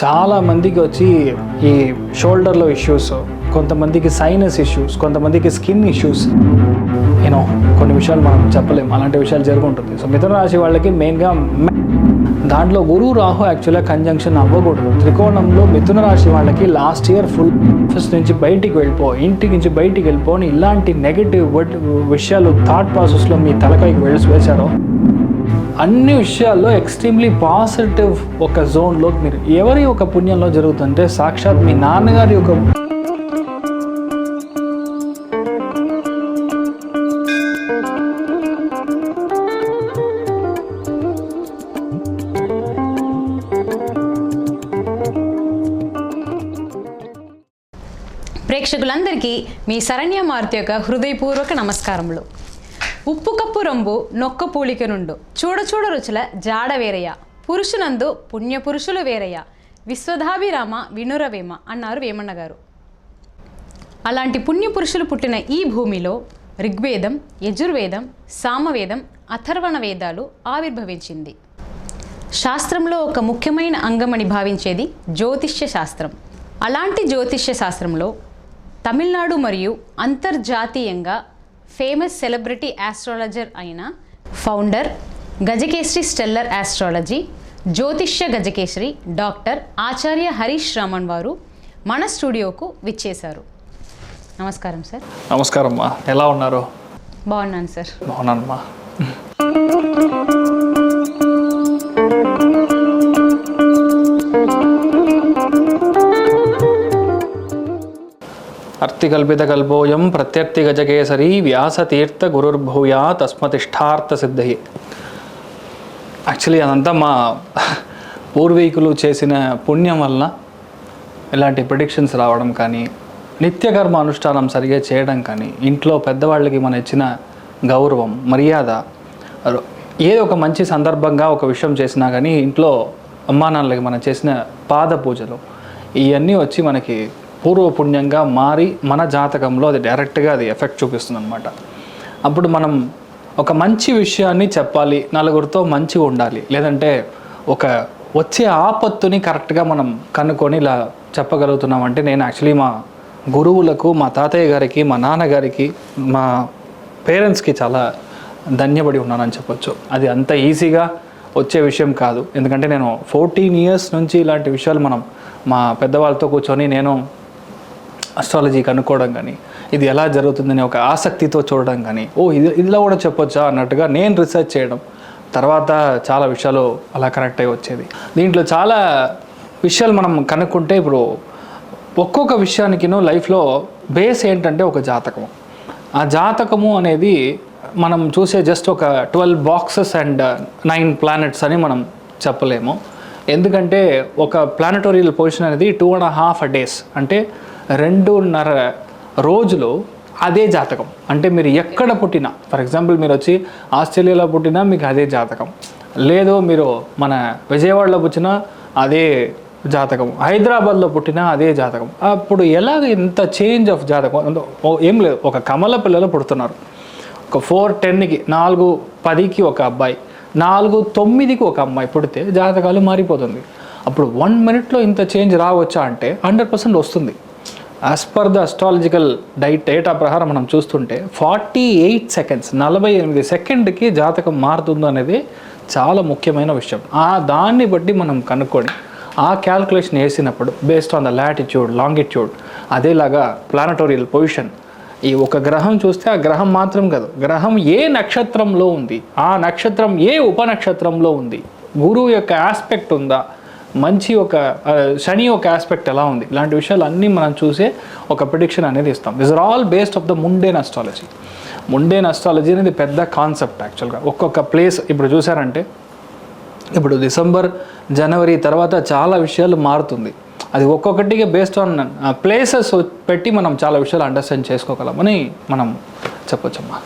చాలా మందికి వచ్చి ఈ షోల్డర్లో ఇష్యూస్ కొంతమందికి సైనస్ ఇష్యూస్ కొంతమందికి స్కిన్ ఇష్యూస్ యూనో కొన్ని విషయాలు మనం చెప్పలేం. అలాంటి విషయాలు జరుగుంటుంది. సో మిథున రాశి వాళ్ళకి మెయిన్గా దాంట్లో గురువు రాహు యాక్చువల్గా కంజంక్షన్ అవ్వకూడదు. త్రికోణంలో మిథున రాశి వాళ్ళకి లాస్ట్ ఇయర్ ఫుల్ ఆఫీస్ నుంచి బయటికి వెళ్ళిపో ఇంటి నుంచి బయటికి వెళ్ళిపోని ఇలాంటి నెగిటివ్ విషయాలు థాట్ ప్రాసెస్లో మీ తలకాయకి వెళ్ళి వేశారో అన్ని విషయాల్లో ఎక్స్ట్రీమ్లీ పాజిటివ్ ఒక జోన్లో మీరు ఎవరి ఒక పుణ్యంలో జరుగుతుంటే సాక్షాత్ మీ నాన్నగారి యొక్క ప్రేక్షకులందరికీ మీ శరణ్య మారుతి యొక్క హృదయపూర్వక నమస్కారములు. ఉప్పు కప్పు రంబు నొక్క పూలిక నుండు. చూడ రుచుల జాడ వేరయ్య. పురుషునందు పుణ్యపురుషులు వేరయ్య. విశ్వధాభిరామ వినురవేమ అన్నారు వేమన్న గారు. అలాంటి పుణ్య పురుషులు పుట్టిన ఈ భూమిలో ఋగ్వేదం యజుర్వేదం సామవేదం అథర్వణ వేదాలు ఆవిర్భవించింది. శాస్త్రంలో ఒక ముఖ్యమైన అంగమని భావించేది జ్యోతిష్య శాస్త్రం. అలాంటి జ్యోతిష్య శాస్త్రంలో తమిళనాడు మరియు అంతర్జాతీయంగా ఫేమస్ సెలబ్రిటీ ఆస్ట్రాలజర్ అయిన ఫౌండర్ గజకేశ్రీ స్టెల్లర్ ఆస్ట్రాలజీ జ్యోతిష్య గజకేశ్రీ డాక్టర్ ఆచార్య హరీష్ రామన్ వారు మన స్టూడియోకు విచ్చేశారు. నమస్కారం సార్. నమస్కారం అమ్మా. ఎలా ఉన్నారు? బాగున్నాను సార్. బాగున్నానమ్మా కల్పిత కల్పోయం ప్రత్యర్థి గజకేసరి వ్యాసతీర్థ గురుర్భూయా తస్మతిష్టార్థ సిద్ధయి యాక్చువల్లీ అదంతా మా పూర్వీకులు చేసిన పుణ్యం వలన ఇలాంటి ప్రిడిక్షన్స్ రావడం కానీ నిత్యకర్మ అనుష్ఠానం సరిగా చేయడం కానీ ఇంట్లో పెద్దవాళ్ళకి మనం ఇచ్చిన గౌరవం మర్యాద ఏదో ఒక మంచి సందర్భంగా ఒక విషయం చేసినా కానీ ఇంట్లో అమ్మానాన్నలకి మనం చేసిన పాద పూజలు ఇవన్నీ వచ్చి మనకి పూర్వపుణ్యంగా మారి మన జాతకంలో అది డైరెక్ట్గా అది ఎఫెక్ట్ చూపిస్తుంది అనమాట అప్పుడు మనం ఒక మంచి విషయాన్ని చెప్పాలి నలుగురితో మంచిగా ఉండాలి లేదంటే ఒక వచ్చే ఆపత్తుని కరెక్ట్గా మనం కనుక్కొని ఇలా చెప్పగలుగుతున్నామంటే నేను యాక్చువల్లీ మా గురువులకు మా తాతయ్య గారికి మా నాన్నగారికి మా పేరెంట్స్కి చాలా ధన్యపడి ఉన్నానని చెప్పొచ్చు. అది అంత ఈజీగా వచ్చే విషయం కాదు. ఎందుకంటే నేను ఫోర్టీన్ ఇయర్స్ నుంచి ఇలాంటి విషయాలు మనం మా పెద్దవాళ్ళతో కూర్చొని నేను అస్ట్రాలజీ కనుక్కోవడం కానీ ఇది ఎలా జరుగుతుందని ఒక ఆసక్తితో చూడడం కానీ ఓ ఇది ఇదిలో కూడా చెప్పొచ్చా అన్నట్టుగా నేను రీసెర్చ్ చేయడం తర్వాత చాలా విషయాలు అలా కనెక్ట్ అయ్యి వచ్చేది. దీంట్లో చాలా విషయాలు మనం కనుక్కుంటే ఇప్పుడు ఒక్కొక్క విషయానికినూ లైఫ్లో బేస్ ఏంటంటే ఒక జాతకము. ఆ జాతకము అనేది మనం చూసే జస్ట్ ఒక twelve boxes and nine planets అని మనం చెప్పలేము. ఎందుకంటే ఒక ప్లానటోరియల్ పొజిషన్ అనేది టూ అండ్ హాఫ్ డేస్ అంటే రెండున్నర రోజులు అదే జాతకం. అంటే మీరు ఎక్కడ పుట్టినా ఫర్ ఎగ్జాంపుల్ మీరు వచ్చి ఆస్ట్రేలియాలో పుట్టినా మీకు అదే జాతకం. లేదు మీరు మన విజయవాడలో పుట్టినా అదే జాతకం. హైదరాబాద్లో పుట్టినా అదే జాతకం. అప్పుడు ఎలాగ ఇంత చేంజ్ ఆఫ్ జాతకం? ఓ- ఏం లేదు ఒక కమల పిల్లలు పుడుతున్నారు. ఒక ఫోర్ టెన్కి నాలుగు పదికి ఒక అబ్బాయి నాలుగు తొమ్మిదికి ఒక అమ్మాయి పుడితే జాతకాలు మారిపోతుంది. అప్పుడు వన్ మినిట్లో ఇంత చేంజ్ రావచ్చా అంటే హండ్రెడ్ పర్సెంట్ వస్తుంది. As per the astrological diet data ప్రకారం మనం చూస్తుంటే ఫార్టీ ఎయిట్ సెకండ్స్ నలభై ఎనిమిది సెకండ్కి జాతకం మారుతుందో అనేది చాలా ముఖ్యమైన విషయం. ఆ దాన్ని బట్టి మనం కనుక్కొని ఆ క్యాల్కులేషన్ వేసినప్పుడు based on the latitude longitude అదేలాగా ప్లానటోరియల్ position ఈ ఒక గ్రహం చూస్తే ఆ గ్రహం మాత్రం కాదు గ్రహం ఏ నక్షత్రంలో ఉంది ఆ నక్షత్రం ఏ ఉపనక్షత్రంలో ఉంది గురువు యొక్క ఆస్పెక్ట్ ఉందా మంచి ఒక శని ఒక ఆస్పెక్ట్ ఎలా ఉంది? ఇలాంటి విషయాలు అన్నీ మనం చూసే ఒక ప్రిడిక్షన్ అనేది ఇస్తాం. This are all based of the mundane astrology mundane astrology అనేది పెద్ద కాన్సెప్ట్ యాక్చువల్గా ఒక్కొక్క ప్లేస్ ఇప్పుడు చూసారంటే ఇప్పుడు డిసెంబర్ జనవరి తర్వాత చాలా విషయాలు మారుతుంది. అది ఒక్కొక్కటిగా బేస్డ్ ఆన్ ప్లేసెస్ పెట్టి మనం చాలా విషయాలు అండర్స్టాండ్ చేసుకోగలమని మనం చెప్పొచ్చమ్మా.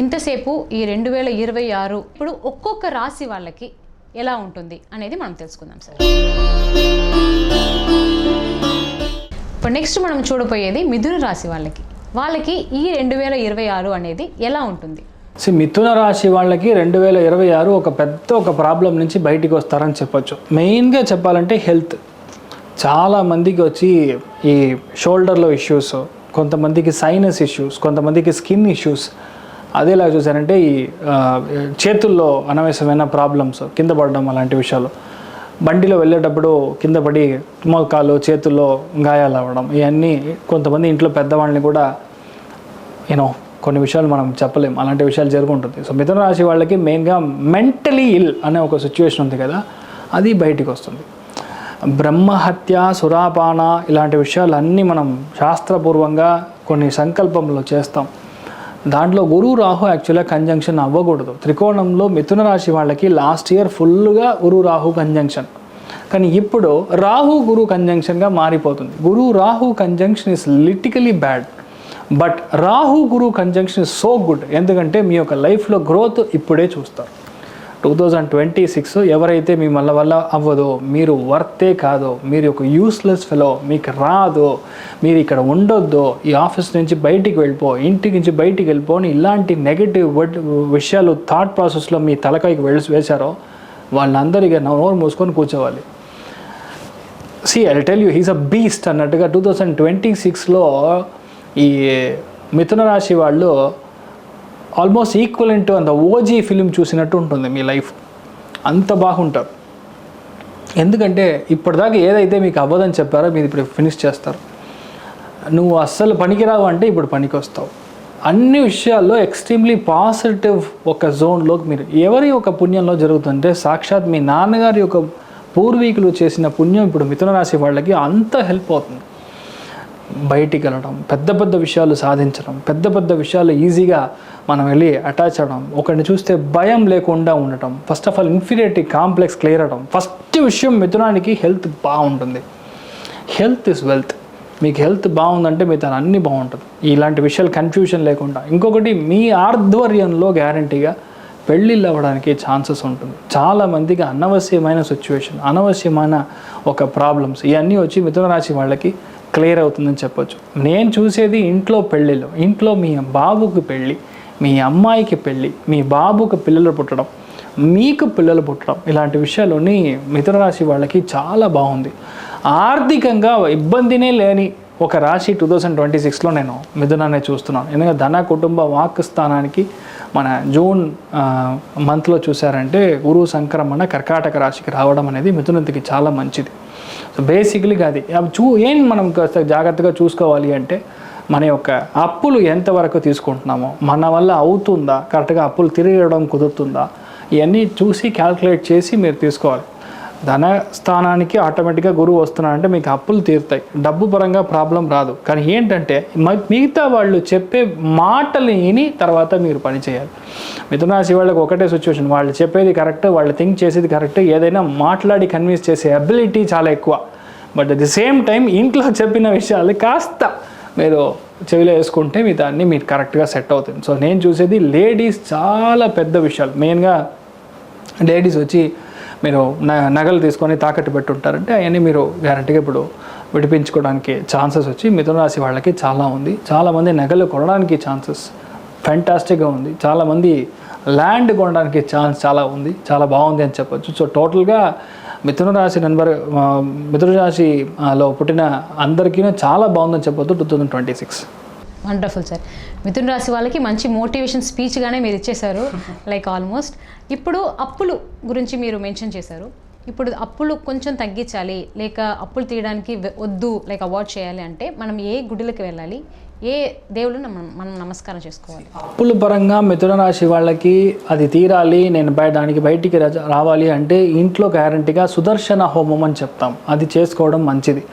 ఇంతసేపు ఈ రెండు వేల ఇరవై ఆరు ఇప్పుడు ఒక్కొక్క రాశి వాళ్ళకి ఎలా ఉంటుంది అనేది మనం తెలుసుకుందాం సార్. ఇప్పుడు నెక్స్ట్ మనం చూడబోయేది మిథున రాశి వాళ్ళకి. వాళ్ళకి ఈ రెండు వేల ఇరవై ఆరు అనేది ఎలా ఉంటుంది? సో మిథున రాశి వాళ్ళకి రెండు వేల ఇరవై ఆరు ఒక పెద్ద ఒక ప్రాబ్లం నుంచి బయటికి వస్తారని చెప్పొచ్చు. మెయిన్గా చెప్పాలంటే హెల్త్. చాలా మందికి వచ్చి ఈ షోల్డర్లో ఇష్యూస్ కొంతమందికి సైనస్ ఇష్యూస్ కొంతమందికి స్కిన్ ఇష్యూస్ అదేలా చూసారంటే ఈ చేతుల్లో అనవసరమైన ప్రాబ్లమ్స్ కింద పడడం అలాంటి విషయాలు. బండిలో వెళ్ళేటప్పుడు కింద పడి మోకాలు చేతుల్లో గాయాలు అవ్వడం ఇవన్నీ కొంతమంది ఇంట్లో పెద్దవాళ్ళని కూడా యూనో కొన్ని విషయాలు మనం చెప్పలేం. అలాంటి విషయాలు జరుగుంటుంది. సో మిథున రాశి వాళ్ళకి మెయిన్గా మెంటలీ ఇల్ అనే ఒక సిచ్యువేషన్ ఉంది కదా అది బయటికి వస్తుంది. బ్రహ్మహత్య సురాపాన ఇలాంటి విషయాలు అన్నీ మనం శాస్త్రపూర్వంగా కొన్ని సంకల్పంలో చేస్తాం. దాంట్లో గురు రాహు యాక్చువల్గా కంజంక్షన్ అవ్వకూడదు. త్రికోణంలో మిథున రాశి వాళ్ళకి లాస్ట్ ఇయర్ ఫుల్గా గురు రాహు కంజంక్షన్ కానీ ఇప్పుడు రాహు గురు కంజంక్షన్గా మారిపోతుంది. Guru Rahu conjunction is లిటికలీ bad but Rahu Guru conjunction is so good ఎందుకంటే మీ యొక్క లైఫ్లో గ్రోత్ ఇప్పుడే చూస్తారు. టూ థౌజండ్ ట్వంటీ సిక్స్ ఎవరైతే మీ వల్ల వల్ల అవ్వదో మీరు వర్తే కాదో మీరు ఒక యూస్లెస్ ఫెలో మీకు రాదో మీరు ఇక్కడ ఉండొద్దో ఈ ఆఫీస్ నుంచి బయటికి వెళ్ళిపో ఇంటి నుంచి బయటికి వెళ్ళిపో అని ఇలాంటి నెగిటివ్ విషయాలు థాట్ ప్రాసెస్లో మీ తలకాయకి వెళ్ళి వేశారో వాళ్ళందరికీ నోరు మూసుకొని కూర్చోవాలి. See I tell you he's a beast అన్నట్టుగా టూ థౌజండ్ ట్వంటీ సిక్స్లో ఈ మిథున రాశి వాళ్ళు ఆల్మోస్ట్ ఈక్వలెంట్ అంత ఓజీ ఫిలిం చూసినట్టు ఉంటుంది మీ లైఫ్. అంత బాగుంటారు. ఎందుకంటే ఇప్పటిదాకా ఏదైతే మీకు అవ్వదని చెప్పారో మీరు ఇప్పుడు ఫినిష్ చేస్తారు. నువ్వు అస్సలు పనికిరావు అంటే ఇప్పుడు పనికి వస్తావు అన్ని విషయాల్లో ఎక్స్ట్రీమ్లీ పాజిటివ్ ఒక జోన్లోకి మీరు ఎవరి ఒక పుణ్యంలో జరుగుతుంటే సాక్షాత్ మీ నాన్నగారి యొక్క పూర్వీకులు చేసిన పుణ్యం ఇప్పుడు మిథున రాశి వాళ్ళకి అంత హెల్ప్ అవుతుంది. బయటికి వెళ్ళడం పెద్ద పెద్ద విషయాలు సాధించడం పెద్ద పెద్ద విషయాలు ఈజీగా మనం వెళ్ళి అటాచ్ అవ్వడం ఒకరిని చూస్తే భయం లేకుండా ఉండటం first of all inferiority complex clear అవడం ఫస్ట్ విషయం మిథునానికి హెల్త్ బాగుంటుంది. హెల్త్ ఇస్ వెల్త్ మీకు హెల్త్ బాగుందంటే మీ తన అన్ని బాగుంటుంది. ఇలాంటి విషయాలు కన్ఫ్యూజన్ లేకుండా. ఇంకొకటి మీ ఆధ్వర్యంలో గ్యారంటీగా పెళ్ళిళ్ళు అవ్వడానికి ఛాన్సెస్ ఉంటుంది. చాలామందికి అనవశ్యమైన సిచ్యువేషన్ అనవశ్యమైన ఒక ప్రాబ్లమ్స్ ఇవన్నీ వచ్చి మిథున రాశి వాళ్ళకి క్లియర్ అవుతుందని చెప్పొచ్చు. నేను చూసేది ఇంట్లో పెళ్ళిళ్ళు. ఇంట్లో మీ బాబుకి పెళ్ళి. మీ అమ్మాయికి పెళ్ళి మీ బాబుకి పిల్లలు పుట్టడం మీకు పిల్లలు పుట్టడం ఇలాంటి విషయాలని మిథున రాశి వాళ్ళకి చాలా బాగుంది. ఆర్థికంగా ఇబ్బందినే లేని ఒక రాశి టూ థౌజండ్ ట్వంటీ సిక్స్లో నేను మిథునాన్ని చూస్తున్నాను. ఎందుకంటే ధన కుటుంబ వాక్ స్థానానికి మన జూన్ మంత్లో చూసారంటే గురువు సంక్రమణ కర్కాటక రాశికి రావడం అనేది మిథునంతికి చాలా మంచిది. సో బేసిక్లీగా అది. అవి చూ ఏం మనం కాస్త జాగ్రత్తగా చూసుకోవాలి అంటే మన యొక్క అప్పులు ఎంతవరకు తీసుకుంటున్నామో మన వల్ల అవుతుందా కరెక్ట్గా అప్పులు తిరగడం కుదురుతుందా ఇవన్నీ చూసి క్యాల్కులేట్ చేసి మీరు తీసుకోవాలి. ధన స్థానానికి ఆటోమేటిక్గా గురువు వస్తున్నారంటే మీకు అప్పులు తీరుతాయి. డబ్బు పరంగా ప్రాబ్లం రాదు. కానీ ఏంటంటే మ- మిగతా వాళ్ళు చెప్పే మాటలు విని తర్వాత మీరు పని చేయాలి. వాళ్ళకి ఒకటే సిచ్యువేషన్ వాళ్ళు చెప్పేది కరెక్ట్ వాళ్ళు థింక్ చేసేది కరెక్ట్ ఏదైనా మాట్లాడి కన్విన్స్ చేసే అబిలిటీ చాలా ఎక్కువ. But at the same time ఇంట్లో చెప్పిన విషయాలు కాస్త మీరు చెవిలో వేసుకుంటే మీ దాన్ని మీరు కరెక్ట్గా సెట్ అవుతుంది. సో నేను చూసేది లేడీస్ చాలా పెద్ద విషయాలు. మెయిన్గా లేడీస్ వచ్చి మీరు న- నగలు తీసుకొని తాకట్టు పెట్టుంటారంటే అవన్నీ మీరు గ్యారంటీగా ఇప్పుడు విడిపించుకోవడానికి ఛాన్సెస్ వచ్చి మిథున రాశి వాళ్ళకి చాలా ఉంది. చాలామంది నగలు కొనడానికి ఛాన్సెస్ ఫెంటాస్టిక్గా ఉంది. చాలామంది ల్యాండ్ కొనడానికి ఛాన్స్ చాలా ఉంది. చాలా బాగుంది అని చెప్పొచ్చు. సో టోటల్గా మిథున రాశి నెంబర్ మిథున రాశిలో పుట్టిన అందరికీ చాలా బాగుందని చెప్పొచ్చు two thousand twenty six. Wonderful sir మిథున రాశి వాళ్ళకి మంచి మోటివేషన్ స్పీచ్గానే మీరు ఇచ్చేశారు లైక్ ఆల్మోస్ట్ ఇప్పుడు అప్పులు గురించి మీరు మెన్షన్ చేశారు. ఇప్పుడు అప్పులు కొంచెం తగ్గించాలి లేక అప్పులు తీయడానికి వద్దు లైక్ అవాయిడ్ చేయాలి అంటే మనం ఏ గుడిలకు వెళ్ళాలి ఏ దేవుళ్ళు మనం నమస్కారం చేసుకోవాలి. అప్పుల పరంగా మిథున రాశి వాళ్ళకి అది తీరాలి నేను బయ దానికి బయటికి రావాలి అంటే ఇంట్లో గ్యారంటీగా సుదర్శన హోమం అని చెప్తాం. అది చేసుకోవడం మంచిది.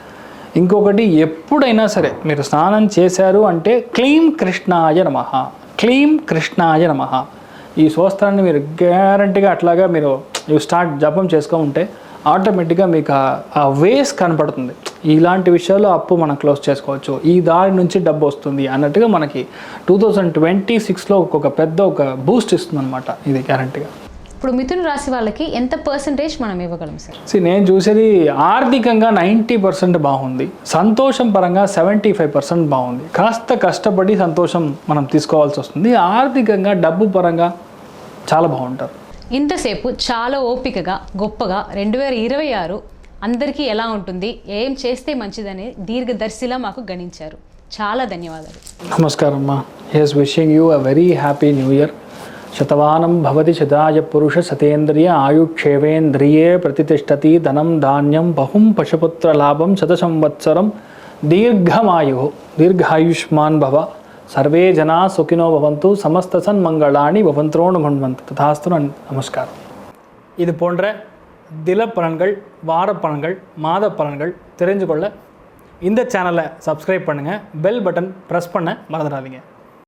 ఇంకొకటి ఎప్పుడైనా సరే మీరు స్నానం చేశారు అంటే క్లీం కృష్ణాయ నమ. క్లీం కృష్ణాయ నమ. ఈ సూస్త్రాన్ని మీరు గ్యారంటీగా అట్లాగా మీరు యూ స్టార్ట్ జపం చేసుకో ఉంటే ఆటోమేటిక్గా మీకు ఆ- వేస్ కనపడుతుంది. ఇలాంటి విషయాలు అప్పు మనం క్లోజ్ చేసుకోవచ్చు. ఈ దారి నుంచి డబ్బు వస్తుంది అన్నట్టుగా మనకి టూ థౌజండ్ ట్వంటీ సిక్స్లో ఒక పెద్ద ఒక బూస్ట్ ఇస్తుంది అనమాట ఇది గ్యారంటీగా ఇప్పుడు మిథున రాశి వాళ్ళకి ఎంత పర్సంటేజ్ మనం ఇవ్వగలం సార్? సి నేను చూసేది ఆర్థికంగా నైంటీ పర్సెంట్ బాగుంది. సంతోషం పరంగా సెవెంటీ ఫైవ్ పర్సెంట్ బాగుంది. కాస్త కష్టపడి సంతోషం మనం తీసుకోవాల్సి వస్తుంది. ఆర్థికంగా డబ్బు పరంగా చాలా బాగుంటారు. ఇంతసేపు చాలా ఓపికగా గొప్పగా రెండు వేల ఇరవై ఆరు అందరికీ ఎలా ఉంటుంది ఏం చేస్తే మంచిదని దీర్ఘదర్శిలా మాకు గణించారు. చాలా ధన్యవాదాలు. నమస్కారం అమ్మా yes wishing you a very happy new year శతవానం భవతి శతాయ పురుష సతేంద్రియ ఆయుక్షేవేంద్రియే ప్రతిష్టతి ధనం ధాన్యం బహుం పశుపుత్ర లాభం శత సంవత్సరం దీర్ఘమాయు దీర్ఘాయుష్మాన్ భవ. சர்வே ஜனா சுகினோ பவந்து சமஸ்தசன் மங்களாணி பவந்தோன்னு பண்வந்த் ததாஸ்து நமஸ்காரம் இது போன்ற தில பலன்கள் வார பலன்கள் மாத பலன்கள் தெரிஞ்சு கொள்ள இந்த சேனலை சப்ஸ்கிரைப் பண்ணுங்கள் பெல் பட்டன் ப்ரெஸ் பண்ண மறந்துடாதீங்க.